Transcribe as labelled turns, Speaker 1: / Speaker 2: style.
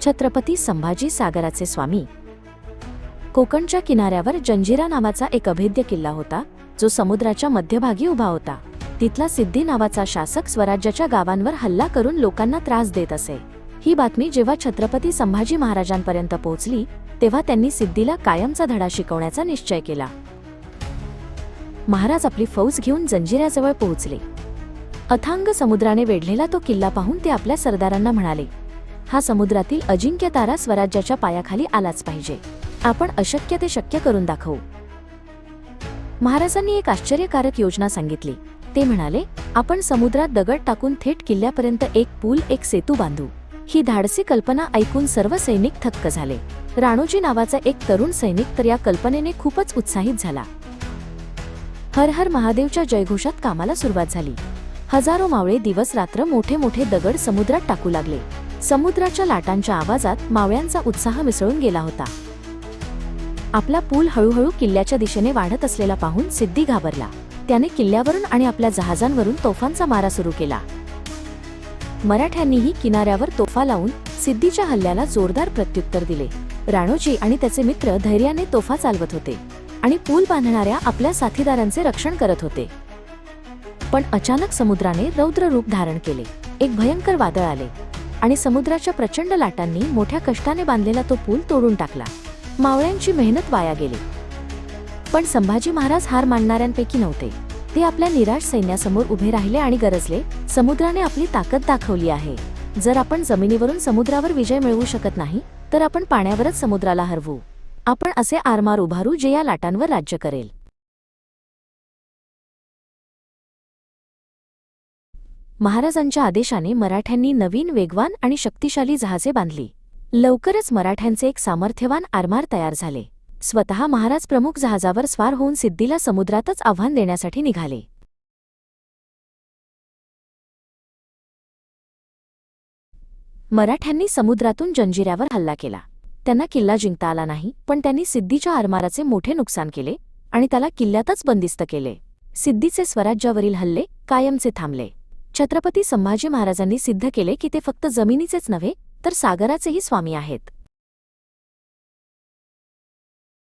Speaker 1: छत्रपती संभाजी सागराचे स्वामी. कोकणच्या किनाऱ्यावर जंजिरा नावाचा एक अभेद्य किल्ला होता जो समुद्राच्या मध्यभागी उभा होता. तिथला सिद्धी नावाचा शासक स्वराज्याच्या गावांवर हल्ला करून लोकांना त्रास देत असे. ही बातमी जेव्हा छत्रपती संभाजी महाराजांपर्यंत पोहोचली तेव्हा त्यांनी सिद्धीला कायमचा धडा शिकवण्याचा निश्चय केला. महाराज आपली फौज घेऊन जंजिऱ्याजवळ पोहोचले. अथांग समुद्राने वेढलेला तो किल्ला पाहून ते आपल्या सरदारांना म्हणाले हा समुद्रातील अजिंक्य तारा स्वराज्याच्या पायाखाली आलाच पाहिजे. आपण अशक्य ते शक्य करून दाखवू. महाराजांनी एक आश्चर्यकारक योजना सांगितली. ते म्हणाले आपण समुद्रात दगड टाकून थेट किल्ल्यापर्यंत एक पूल एक सेतू बांधू. ही धाडसी कल्पना ऐकून सर्व सैनिक थक्क झाले. राणोजी नावाचा एक तरुण सैनिक तर या कल्पनेने खूपच उत्साहित झाला. हर हर महादेवच्या जयघोषात कामाला सुरुवात झाली. हजारो मावळे दिवस रात्र मोठे मोठे दगड समुद्रात टाकू लागले. समुद्राच्या लाटांच्या आवाजात मावळ्यांचा उत्साह मिसळून गेला होता. आपला पूल हळूहळू किल्ल्याच्या दिशेने वाढत असलेला पाहून सिद्धी घाबरला. त्याने किल्ल्यावरून आणि आपल्या जहाजांवरून तोफांचा मारा सुरू केला. मराठ्यांनीही किनाऱ्यावर तोफा लावून सिद्धीच्या हल्ल्याला जोरदार प्रत्युत्तर दिले. राणोजी आणि त्याचे मित्र धैर्याने तोफा चालवत होते आणि पूल बांधणाऱ्या आपल्या साथीदारांचे रक्षण करत होते. पण अचानक समुद्राने रौद्र रूप धारण केले. एक भयंकर वादळ आले. आणि समुद्राच्या प्रचंड लाटांनी मोठ्या कष्टाने बांधलेला तो पूल तोडून टाकला. मावळ्यांची मेहनत वाया गेली. पण संभाजी महाराज हार मानणाऱ्यांपैकी नव्हते. ते आपल्या निराश सैन्यासमोर उभे राहिले आणि गरजले समुद्राने आपली ताकद दाखवली आहे. जर आपण जमिनीवरून समुद्रावर विजय मिळवू शकत नाही तर आपण पाण्यावरच समुद्राला हरवू. आपण असे आरमार उभारू जे या लाटांवर राज्य करेल. महाराजांच्या आदेशाने मराठ्यांनी नवीन वेगवान आणि शक्तिशाली जहाजे बांधली. लवकरच मराठ्यांचे एक सामर्थ्यवान आरमार तयार झाले. स्वतः महाराज प्रमुख जहाजावर स्वार होऊन सिद्धीला समुद्रातच आव्हान देण्यासाठी निघाले. मराठ्यांनी समुद्रातून जंजिऱ्यावर हल्ला केला. त्यांना किल्ला जिंकता आला नाही पण त्यांनी सिद्धीच्या आरमाराचे मोठे नुकसान केले आणि त्याला किल्ल्यातच बंदिस्त केले. सिद्धीचे स्वराज्यावरील हल्ले कायमचे थांबले. छत्रपती संभाजी महाराजांनी सिद्ध केले की ते फक्त जमिनीचेच नव्हे तर सागराचेही स्वामी आहेत.